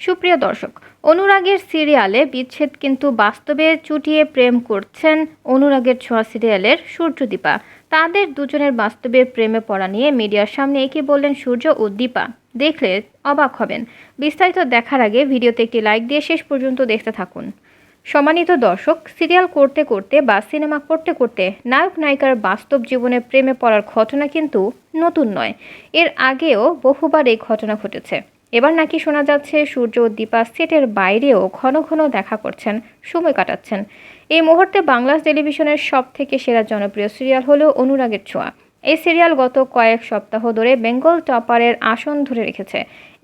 সুপ্রিয় দর্শক, অনুরাগের সিরিয়ালে বিচ্ছেদ কিন্তু বাস্তবে চুটিয়ে প্রেম করছেন অনুরাগের ছোঁয়া সিরিয়ালের সূর্যদীপা। তাদের দুজনের বাস্তবে প্রেমে পড়া নিয়ে মিডিয়ার সামনে একে বললেন সূর্য ও দীপা। দেখলে অবাক হবেন। বিস্তারিত দেখার আগে ভিডিওতে একটি লাইক দিয়ে শেষ পর্যন্ত দেখতে থাকুন। সম্মানিত দর্শক, সিরিয়াল করতে করতে বা সিনেমা করতে করতে নায়ক নায়িকার বাস্তব জীবনে প্রেমে পড়ার ঘটনা কিন্তু নতুন নয়। এর আগেও বহুবার এই ঘটনা ঘটেছে। এবার নাকি শোনা যাচ্ছে, সূর্য ও দীপা সেটের বাইরেও ঘন ঘন দেখা করছেন, সময় কাটাচ্ছেন। এই মুহূর্তে বাংলাদেশ টেলিভিশনের সব থেকে সেরা জনপ্রিয় সিরিয়াল হলো অনুরাগের ছোঁয়া। এই সিরিয়াল গত কয়েক সপ্তাহ ধরে বেঙ্গল টপারের আসন ধরে রেখেছে।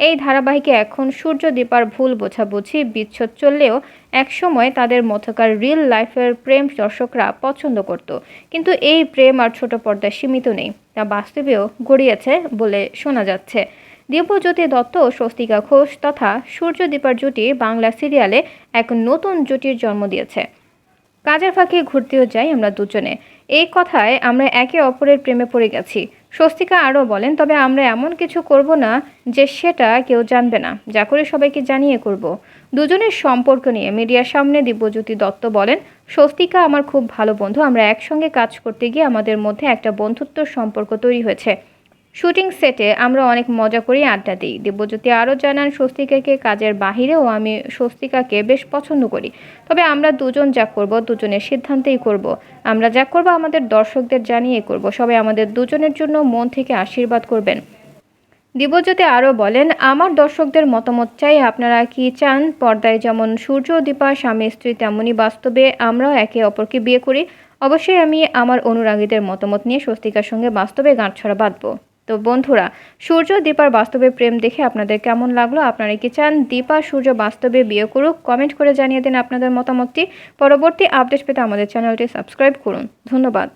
এই ধারাবাহিকে এখন সূর্য দীপার ভুল বোঝাবুঝি বিচ্ছেদ চললেও একসময় তাদের মধ্যকার রিল লাইফের প্রেম দর্শকরা পছন্দ করত। কিন্তু এই প্রেম আর ছোট পর্দায় সীমিত নেই, তা বাস্তবেও গড়িয়েছে বলে শোনা যাচ্ছে। দিব্যজ্যোতি দত্ত ও স্বস্তিকা ঘোষ তথা সূর্য দীপার জুটি বাংলা সিরিয়ালে এক নতুন জুটির জন্ম দিয়েছে। কাজের ফাঁকে ঘুরতেও যাই আমরা দুজনে। এই কথায় আমরা একে অপরের প্রেমে পড়ে গেছি। স্বস্তিকা আরও বলেন, তবে আমরা এমন কিছু করব না যে সেটা কেউ জানবে না। যা করে সবাইকে জানিয়ে করব। দুজনের সম্পর্ক নিয়ে মিডিয়ার সামনে দিব্যজ্যোতি দত্ত বলেন, স্বস্তিকা আমার খুব ভালো বন্ধু। আমরা একসঙ্গে কাজ করতে গিয়ে আমাদের মধ্যে একটা বন্ধুত্ব সম্পর্ক তৈরি হয়েছে। শুটিং সেটে আমরা অনেক মজা করি আড্ডা দিই। দিব্যজ্যোতি আরও জানান, স্বস্তিকাকে কাজের বাহিরেও আমি স্বস্তিকাকে বেশ পছন্দ করি। তবে আমরা দুজন যা করব, দুজনের সিদ্ধান্তেই করব। আমরা যা করব, আমাদের দর্শকদের জানিয়ে করব। সবাই আমাদের দুজনের জন্য মন থেকে আশীর্বাদ করবেন। দিব্যজ্যোতি আরও বলেন, আমার দর্শকদের মতামত চাই, আপনারা কি চান? পর্দায় যেমন সূর্য দীপা, স্বামী স্ত্রী তেমনই বাস্তবে আমরাও একে অপরকে বিয়ে করি। অবশ্যই আমি আমার অনুরাগীদের মতামত নিয়ে স্বস্তিকার সঙ্গে বাস্তবে গাঁট ছড়া বাঁধবো। তো বন্ধুরা, সূর্য দীপার বাস্তবে প্রেম দেখে আপনাদের কেমন লাগল? আপনারা কি চান দীপা, সূর্য বাস্তবে বিয়ে করুক? কমেন্ট করে জানিয়ে দিন আপনাদের মতামতটি। পরবর্তী আপডেট পেতে আমাদের চ্যানেলটি সাবস্ক্রাইব করুন। ধন্যবাদ।